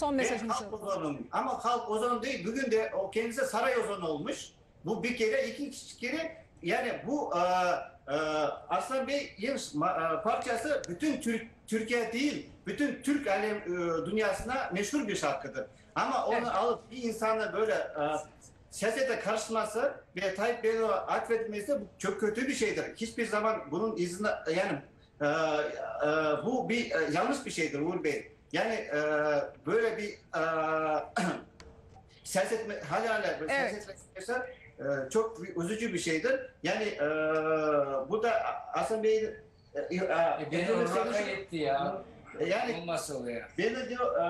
Son mesajınızı halk ozonum ama halk ozonu değil. Bugün de o kendisi saray ozonu olmuş. Bu bir kere, iki kere yani bu e, e, Aslan Bey'in e, parçası bütün Türk Türkiye değil, bütün Türk alem e, dünyasına meşhur bir şarkıdır. Ama onu Evet. alıp bir insana böyle e, siyasete karışması ve Tayyip Bey'e atfedilmesi bu çok kötü bir şeydir. Hiçbir zaman bunun izni yani e, e, bu bir e, yanlış bir şeydir Uğur Bey. Yani e, böyle bir e, siyaset hala hala böyle Evet. siyaset e, çok bir üzücü bir şeydir. Yani e, bu da Hasan Bey'in e, e, E, beni e, oraka etti ya. yani Olmazsa oluyor. beni diyor e,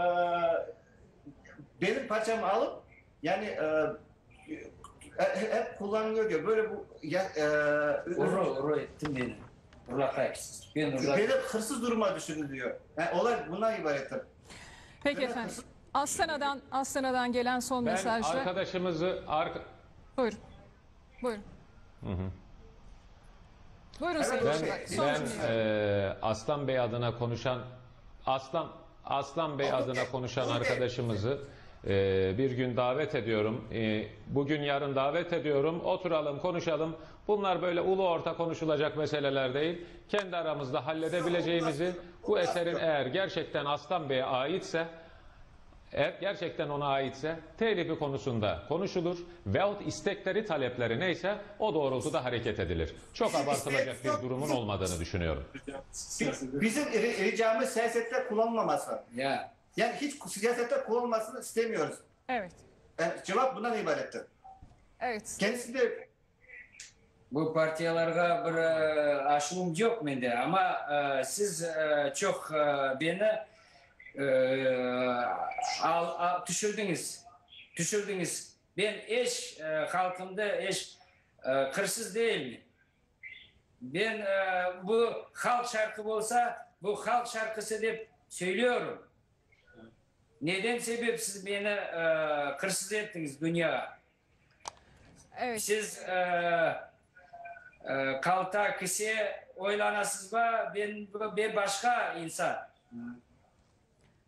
benim parçamı alıp yani e, e, hep kullanılıyor diyor. Böyle bu ya, e, Uru, uru ettin beni. Ben oraka beni hırsız duruma düşürdü diyor. Yani olay bundan ibarettir. Peki efendim. Aslana'dan, Aslana'dan gelen son Ben mesajla. arkadaşımızı arka- Buyurun. Buyurun. Buyurun Evet, ben- Işılak. ben ben eee, Aslan Bey adına konuşan Aslan Aslan Bey adına konuşan arkadaşımızı eee, bir gün davet ediyorum. Eee, bugün yarın davet ediyorum. Oturalım, konuşalım. Bunlar böyle ulu orta konuşulacak meseleler değil. Kendi aramızda halledebileceğimizi bu eserin eğer gerçekten Aslan Bey'e aitse eğer gerçekten ona aitse telifi konusunda konuşulur veyahut istekleri talepleri neyse o doğrultuda hareket edilir. Çok abartılacak bir durumun olmadığını düşünüyorum. Bizim ri- ricamız siyasette kullanılmaması. Ya. Yani hiç siyasette kullanılmasını istemiyoruz. Evet. Yani cevap bundan ibarettir. Evet. Kendisi de бұл партияларға бір ашуым жоқ менде ама ә, сіз ә, жоқ ә, бені ал, ал, түшірдіңіз түшірдіңіз мен еш халқымды еш қырсыз деймін мен бұл халық шарқы болса бұл халық шарқысы деп сөйлеуім неден себеп сіз мені қырсыз еттіңіз дүнияға сіз kalta kişi oylanasız mı? Ben bir başka insan.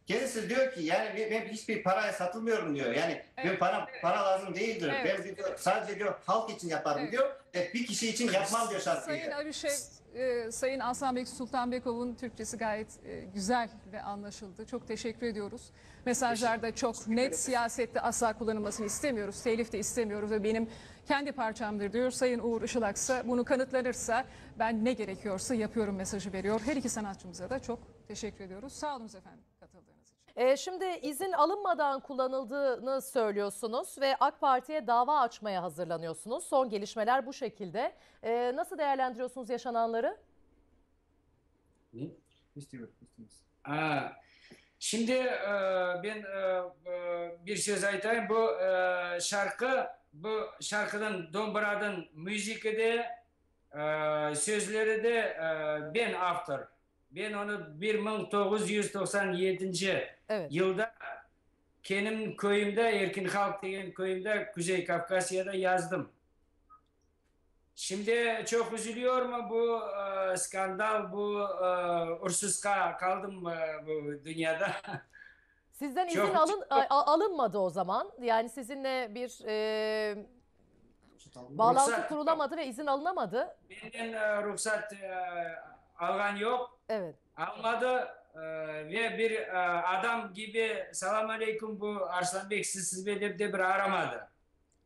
kendisi diyor ki yani ben, ben hiçbir paraya satılmıyorum diyor. Yani ben Evet. para para lazım değildir. Evet. Ben diyor, sadece diyor halk için yaparım Evet. diyor. E, bir kişi için yapmam diyor şarkıyı. Sayın Arışev, e, Sayın Aslanbek Sultanbekov'un Türkçesi gayet e, güzel ve anlaşıldı. Çok teşekkür ediyoruz. Mesajlarda çok net siyasette asla kullanılmasını istemiyoruz. Telif de istemiyoruz ve benim kendi parçamdır diyor. Sayın Uğur Işılaksa bunu kanıtlanırsa ben ne gerekiyorsa yapıyorum mesajı veriyor. Her iki sanatçımıza da çok teşekkür ediyoruz. Sağ olun efendim katıldığınız için. Ee, şimdi izin alınmadan kullanıldığını söylüyorsunuz ve AK Parti'ye dava açmaya hazırlanıyorsunuz. Son gelişmeler bu şekilde. Ee, nasıl değerlendiriyorsunuz yaşananları? Ne? İstiyorum. Aa, şimdi e, ben e, e, bir söz aytayım. Bu e, şarkı, bu şarkının Dombra'nın müziği de e, sözleri de e, ben автор. Ben onu 1997 Evet. yılda benim köyümde, Erkin Halk degen köyümde Kuzey Kafkasya'da yazdım. Şimdi çok üzülüyor mu bu e, skandal, bu e, ursuzka kaldım e, bu dünyada. Sizden izin Çok- alın a- alınmadı o zaman. Yani sizinle bir e, bağlantı Ruhsat- kurulamadı ve izin alınamadı. Benden e, ruhsat e, algan yok, Evet. almadı e, ve bir e, adam gibi selam aleyküm bu Arslanbek siz siz de, de bir aramadı.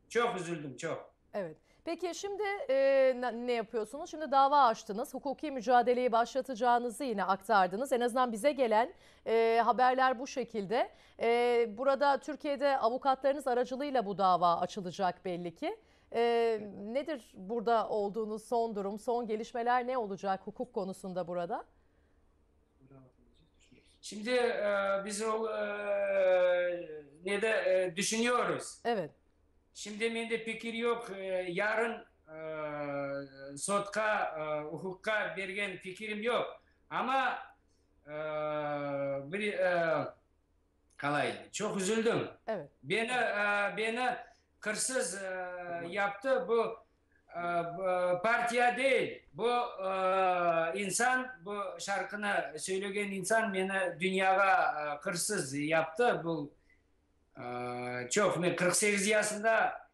Çok üzüldüm çok. Evet. Peki şimdi e, ne, ne yapıyorsunuz? Şimdi dava açtınız. Hukuki mücadeleyi başlatacağınızı yine aktardınız. En azından bize gelen e, haberler bu şekilde. E, burada Türkiye'de avukatlarınız aracılığıyla bu dava açılacak belli ki. E, nedir burada olduğunuz son durum, son gelişmeler ne olacak hukuk konusunda burada? Şimdi e, biz o e, ne de e, düşünüyoruz. Evet. Şimdi mende fikir yok. E, yarın e, sotka, e, hukukka bergen fikrim yok. Ama e, bir e, kalay çok üzüldüm. Evet. Beni e, beni kırsız e, yaptı bu partiya değil. Bu e, insan, bu şarkını söyleyen insan beni dünyaya e, kırsız yaptı. Bu e, çok, ben 48 yaşında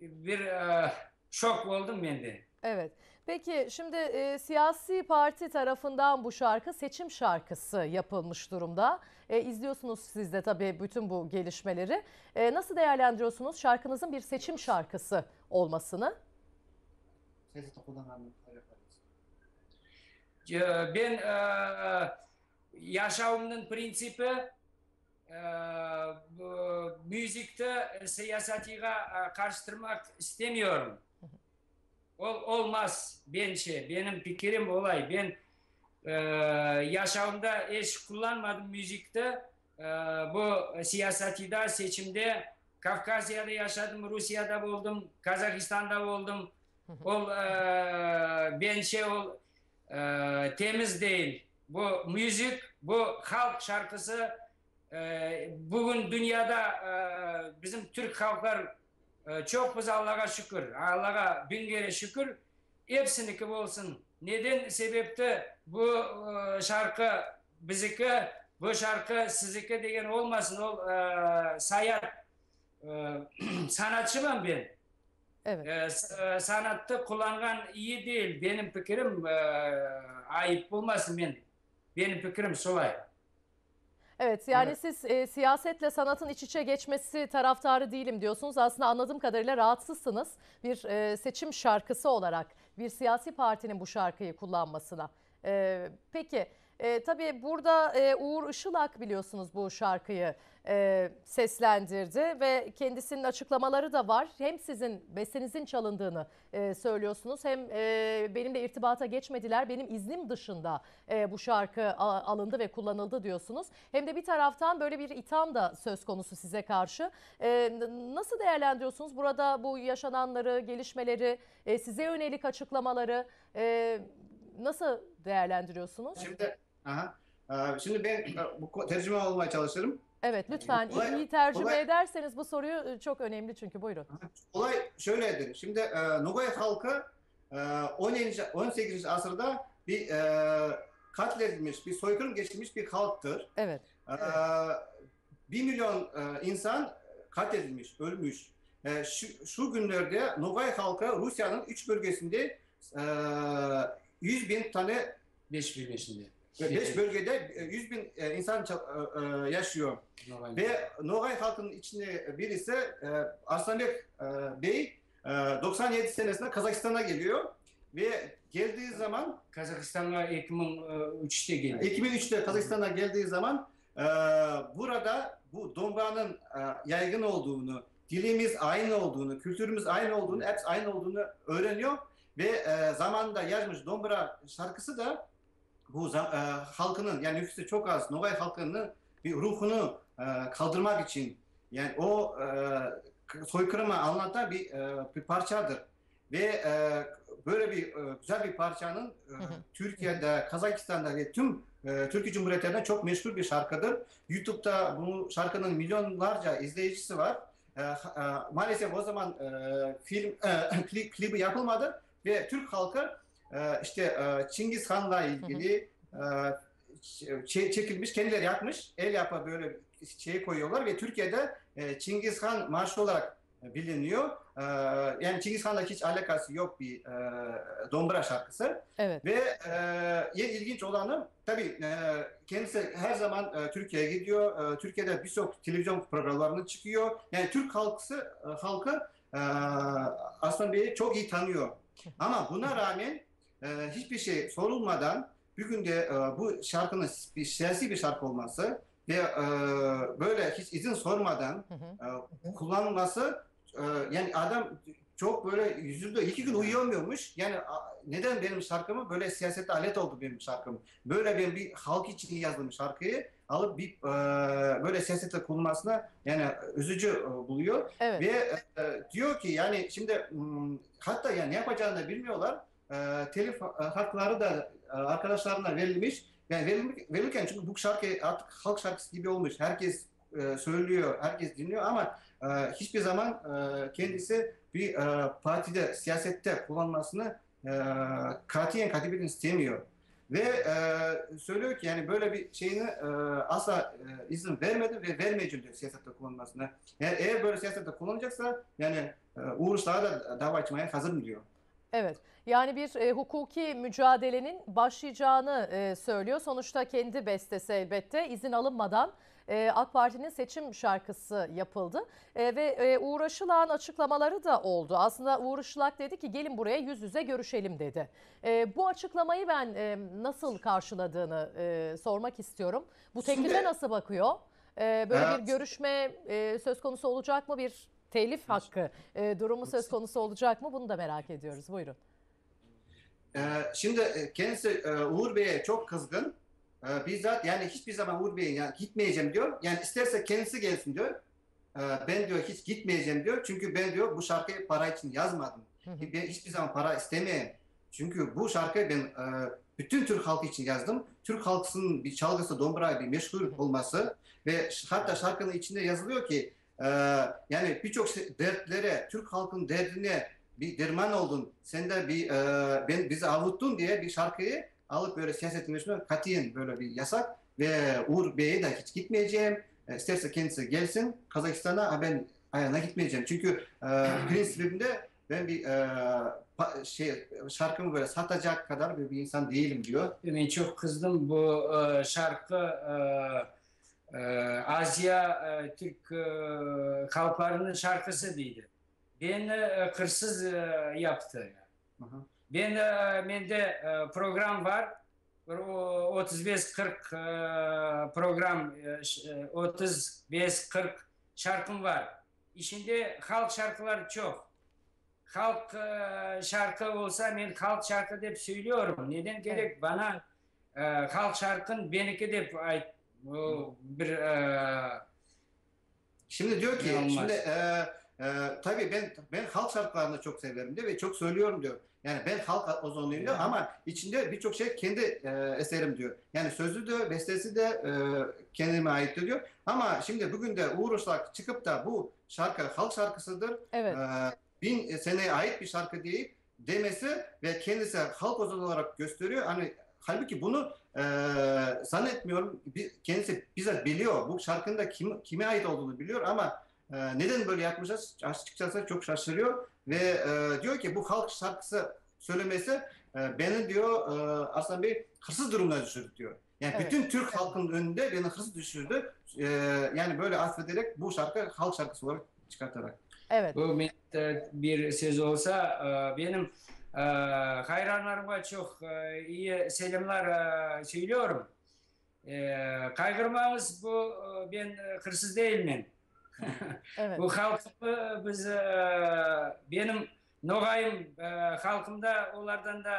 bir e, şok oldum ben de. Evet. Peki şimdi e, siyasi parti tarafından bu şarkı seçim şarkısı yapılmış durumda. E, izliyorsunuz siz de tabii bütün bu gelişmeleri. E, nasıl değerlendiriyorsunuz şarkınızın bir seçim şarkısı olmasını? саясатта қолданғанын айап мен ә, яшауымның принципі ә, мюзикті саясатиға қарыстырмақ істемеймін ол олмас менше менің пікірім олай. Мен ә, яшауымда еш қолданмадым мюзикті. Ә, бұл саясатида кавказияда яшадым русияда болдым қазақстанда болдым. Değil. Bu müzik, bu halk şarkısı e, bugün dünyada e, bizim Türk halklar e, çok biz Allah'a şükür. Allah'a bin kere şükür. Hepsini gibi olsun. Neden sebepte bu e, şarkı biziki, bu şarkı siziki degen olmasın. O e, sayat e, sanatçımım ben. Evet. E, s- e, sanatta kullangan iyi değil. Benim fikrim e, ayıp olmasın ben. Benim fikrim solay. Evet yani Evet. siz e, siyasetle sanatın iç içe geçmesi taraftarı değilim diyorsunuz. Aslında anladığım kadarıyla rahatsızsınız bir e, seçim şarkısı olarak bir siyasi partinin bu şarkıyı kullanmasına. E, peki e, tabii burada e, Uğur Işılak biliyorsunuz bu şarkıyı e, seslendirdi ve kendisinin açıklamaları da var. Hem sizin bestenizin çalındığını e, söylüyorsunuz hem e, benimle irtibata geçmediler. Benim iznim dışında e, bu şarkı a- alındı ve kullanıldı diyorsunuz. Hem de bir taraftan böyle bir itham da söz konusu size karşı. E, nasıl değerlendiriyorsunuz burada bu yaşananları, gelişmeleri, e, size yönelik açıklamaları e, nasıl değerlendiriyorsunuz? Şimdi aha. Ee, Şimdi ben e, bu tercüme olmaya çalışırım. Evet lütfen Olay- iyi tercüme olay- ederseniz bu soruyu e, çok önemli çünkü buyurun. Olay şöyledir. Şimdi e, Nogay halkı e, 17. 18. asırda bir e, katledilmiş, bir soykırım geçirmiş bir halktır. Evet. E, bir milyon e, insan katledilmiş, ölmüş. E, şu, şu günlerde Nogay halkı Rusya'nın üç bölgesinde e, 100 bin tane 5 bölgesinde. 5 bölgede e, 100 bin e, insan e, e, yaşıyor. Ve Nogay halkının içinde birisi e, Arslanbek e, Bey e, 97 senesinde Kazakistan'a geliyor. Ve geldiği zaman Kazakistan'a 2003'te geldi. 2003'te Kazakistan'a geldiği zaman e, burada bu dombanın e, yaygın olduğunu, dilimiz aynı olduğunu, kültürümüz aynı olduğunu, hepsi aynı olduğunu öğreniyor. Ve e, zamanında yazmış Dombra şarkısı da bu e, halkının yani nüfusu çok az Nogay halkının bir ruhunu e, kaldırmak için yani o e, soykırımı anlatan bir, e, bir parçadır. Ve e, böyle bir e, güzel bir parçanın e. Türkiye'de, Kazakistan'da ve tüm e, Türkiye Cumhuriyetlerinde çok meşhur bir şarkıdır. YouTube'da bu şarkının milyonlarca izleyicisi var. E, e, maalesef o zaman e, film e, klibi yapılmadı ve Türk halkı işte e, Çingiz Han'la ilgili e, çekilmiş, kendileri yapmış. El yapa böyle şey koyuyorlar ve Türkiye'de e, Çingiz Han marşı olarak biliniyor. Yani Çingiz Han'la hiç alakası yok bir dombra şarkısı. Evet. Ve en ilginç olanı tabii kendisi her zaman Türkiye'ye gidiyor. Türkiye'de birçok televizyon programlarına çıkıyor. Yani Türk halkı halkı Aslan Bey'i çok iyi tanıyor. Ama buna rağmen e, hiçbir şey sorulmadan bir günde e, bu şarkının bir siyasi bir şarkı olması ve e, böyle hiç izin sormadan Hı hı. e, kullanılması e, yani adam çok böyle yüzünde iki gün uyuyamıyormuş. Yani a- neden benim şarkımı böyle siyasete alet oldu benim şarkım. Böyle ben bir halk için yazdım şarkıyı alıp bir e, böyle siyasete kullanmasına yani üzücü e, buluyor. Evet. Ve e, diyor ki yani şimdi hmm, hatta yani ne yapacağını da bilmiyorlar. E, telif e, hakları da e, arkadaşlarına verilmiş. Yani verilmiş, verilirken çünkü bu şarkı artık halk şarkısı gibi olmuş. Herkes e, söylüyor, herkes dinliyor ama hiçbir zaman kendisi bir partide, siyasette kullanmasını e, katiyen katibinin istemiyor. Ve söylüyor ki yani böyle bir şeyini asla izin vermedi ve vermeyeceğim diyor siyasette kullanmasına. Yani eğer böyle siyasette kullanacaksa yani e, Uğur da dava açmaya hazırım diyor. Evet. Yani bir e, hukuki mücadelenin başlayacağını e, söylüyor. Sonuçta kendi bestesi elbette izin alınmadan e, AK Parti'nin seçim şarkısı yapıldı. E, ve e, Uğur Aşılak'ın açıklamaları da oldu. Aslında Uğur Aşılak dedi ki gelin buraya yüz yüze görüşelim dedi. E, bu açıklamayı ben e, nasıl karşıladığını e, sormak istiyorum. Bu teklife nasıl bakıyor? E, böyle bir Evet. görüşme e, söz konusu olacak mı? Bir telif hakkı e, durumu söz konusu olacak mı? Bunu da merak ediyoruz. Buyurun. Ee, şimdi e, kendisi e, Uğur Bey'e çok kızgın. Ee, bizzat yani hiçbir zaman Uğur Bey'e yani gitmeyeceğim diyor. Yani isterse kendisi gelsin diyor. Ben diyor hiç gitmeyeceğim diyor. Çünkü ben diyor bu şarkıyı para için yazmadım. Ben hiçbir zaman para istemeyeyim. Çünkü bu şarkıyı ben e, bütün Türk halkı için yazdım. Türk halkının bir çalgısı Dombra'ya bir meşhur olması ve hatta şarkının içinde yazılıyor ki e, yani birçok dertlere, Türk halkının derdine bir derman oldun. Sen de bir e, ben bizi avuttun diye bir şarkıyı alıp böyle siyasetin üstüne katiyen böyle bir yasak ve Uğur Bey'e de hiç gitmeyeceğim. E, isterse kendisi gelsin Kazakistan'a ben ayağına gitmeyeceğim. Çünkü e, prensibimde ben bir e, şey şarkımı böyle satacak kadar bir, bir insan değilim diyor. Ben çok kızdım bu e, şarkı e, e, Asya e, Türk e, halklarının şarkısı değildi. Ben e, hırsız e, yaptı. Hı hı. Ben e, bende e, program var. Bir o 35-40 e, program e, ş- e, 35-40 şarkım var. İçinde halk şarkıları çok. Halk e, şarkı olsa ben halk şarkı deyip söylüyorum. Neden gerek bana e, halk şarkın benimki deyip ait bir e, Şimdi diyor ki şimdi e, e, tabii ben ben halk şarkılarını çok severim diyor ve çok söylüyorum diyor. Yani ben halk ozonluyum diyor ama içinde birçok şey kendi e, eserim diyor. Yani sözü de bestesi de e, kendime ait diyor. Ama şimdi bugün de Uğur Işık çıkıp da bu şarkı halk şarkısıdır. Evet. e, bin seneye ait bir şarkı deyip demesi ve kendisi halk ozanı olarak gösteriyor. Hani halbuki bunu e, zannetmiyorum. Kendisi bizzat biliyor. Bu şarkının da kim, kime ait olduğunu biliyor ama e, neden böyle yapmışlar açıkçası çok şaşırıyor ve e, diyor ki bu halk şarkısı söylemesi e, beni diyor e, Arslan Bey hırsız durumuna düşürdü diyor. Yani Evet. bütün Türk halkının önünde beni hırsız düşürdü. E, yani böyle affederek bu şarkı halk şarkısı olarak çıkartarak. Evet. Bu bir söz olsa benim Қайранларыма чоқ ие селімлар сөйлеуірім. Қайғырмаңыз, бұл мен қырсыз дейілмен. Бұл халқы біз, менің ноғайым халқымда олардан да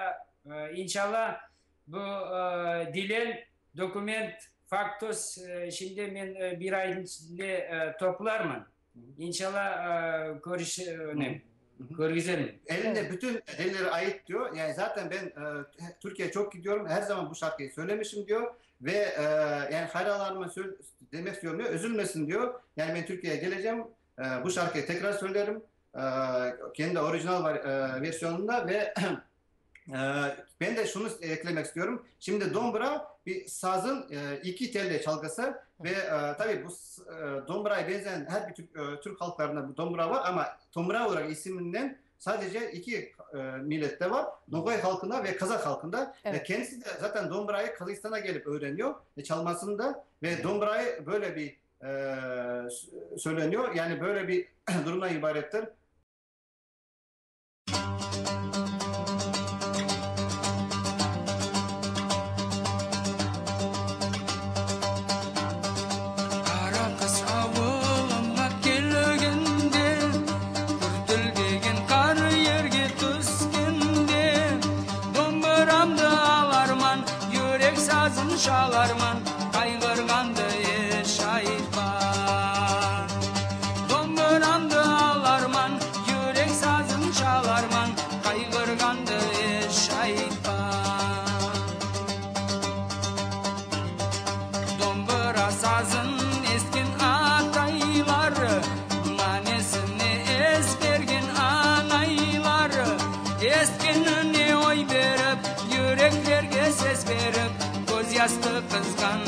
иншалла бұл дилен, документ, фактос ішінде мен бір айдың ішінде топылармын. Иншалла көріш өнем. Görüzelim. Elinde Evet. bütün delilleri ait diyor. Yani zaten ben e, Türkiye'ye çok gidiyorum. Her zaman bu şarkıyı söylemişim diyor. Ve e, yani hayranlarıma demek istiyorum diyor. Üzülmesin diyor. Yani ben Türkiye'ye geleceğim. E, bu şarkıyı tekrar söylerim. E, kendi orijinal var, e, versiyonunda ve e, ben de şunu eklemek istiyorum. Şimdi Dombra bir sazın e, iki telli çalgısı ve e, tabii bu e, Dombra'ya benzeyen her bir Türk, e, Türk halklarında bu Dombra var ama Dombra olarak isminden sadece iki e, millette var. Nogay halkında ve Kazak halkında. Evet. Ve kendisi de zaten Dombra'yı Kazakistan'a gelip öğreniyor ve çalmasını da ve Dombra'yı böyle bir e, söyleniyor. Yani böyle bir durumdan ibarettir. Balkans gone.